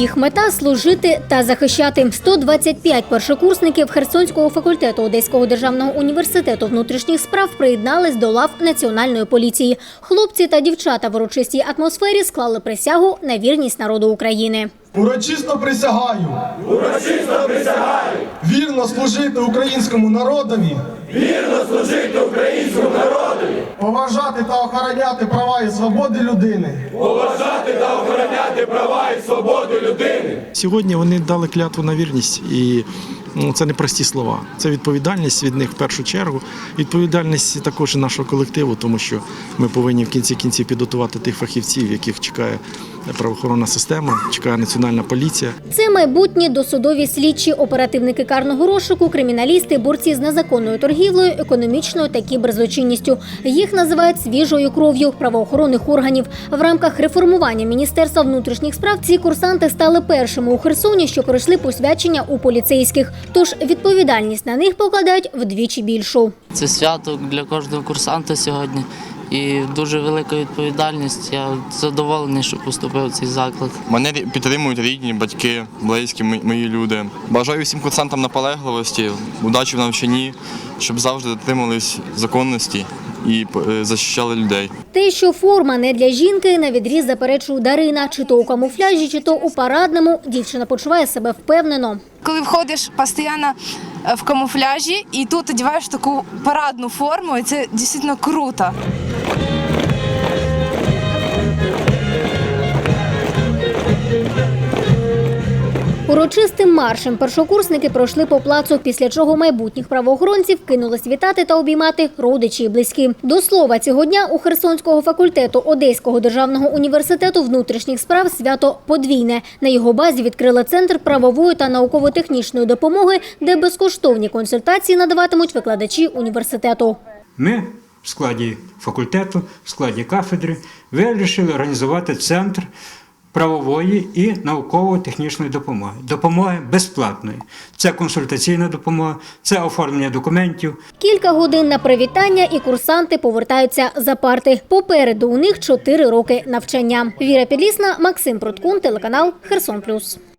Їх мета служити та захищати 125 першокурсників Херсонського факультету Одеського державного університету внутрішніх справ приєднались до лав національної поліції. Хлопці та дівчата в урочистій атмосфері склали присягу на вірність народу України. Урочисто присягаю. Урочисто присягаю. Вірно служити українському народові. Вірно служити українському народові. Поважати та охороняти права і свободи людини. Поважати та охороняти права і свободи людини. Сьогодні вони дали клятву на вірність, і це не прості слова. Це відповідальність від них в першу чергу. Відповідальність також і нашого колективу, тому що ми повинні в кінці кінців підготувати тих фахівців, яких чекає правоохоронна система, чекає національна поліція. Це майбутні досудові слідчі, оперативники карного розшуку, криміналісти, борці з незаконною торгівлею, економічною та кіберзлочинністю. Їх називають свіжою кров'ю правоохоронних органів. В рамках реформування Міністерства внутрішніх справ ці курсанти стали першими у Херсоні, що пройшли посвячення у поліцейських. Тож відповідальність на них покладають вдвічі більшу. Це свято для кожного курсанта сьогодні. І дуже велика відповідальність. Я задоволений, що поступив в цей заклад. Мене підтримують рідні, батьки, близькі, ми- мої люди. Бажаю всім курсантам наполегливості, удачі в навчанні, щоб завжди дотримались законності і е, захищали людей. Те, що форма не для жінки, на відріз заперечує Дарина. Чи то у камуфляжі, чи то у парадному. Дівчина почуває себе впевнено. Коли входиш постійно е, в камуфляжі і тут одягаєш таку парадну форму, і це дійсно круто. Урочистим маршем першокурсники пройшли по плацу, після чого майбутніх правоохоронців кинулись вітати та обіймати родичі і близькі. До слова, цього дня у Херсонського факультету Одеського державного університету внутрішніх справ свято подвійне. На його базі відкрили центр правової та науково-технічної допомоги, де безкоштовні консультації надаватимуть викладачі університету. Ми в складі факультету, в складі кафедри вирішили організувати центр правової і науково-технічної допомоги. Допомоги безплатної. Це консультаційна допомога, це оформлення документів, Кілька годин на привітання і курсанти повертаються за парти. Попереду у них чотири роки навчання. Віра Підлісна, Максим Проткун, телеканал Херсон Плюс.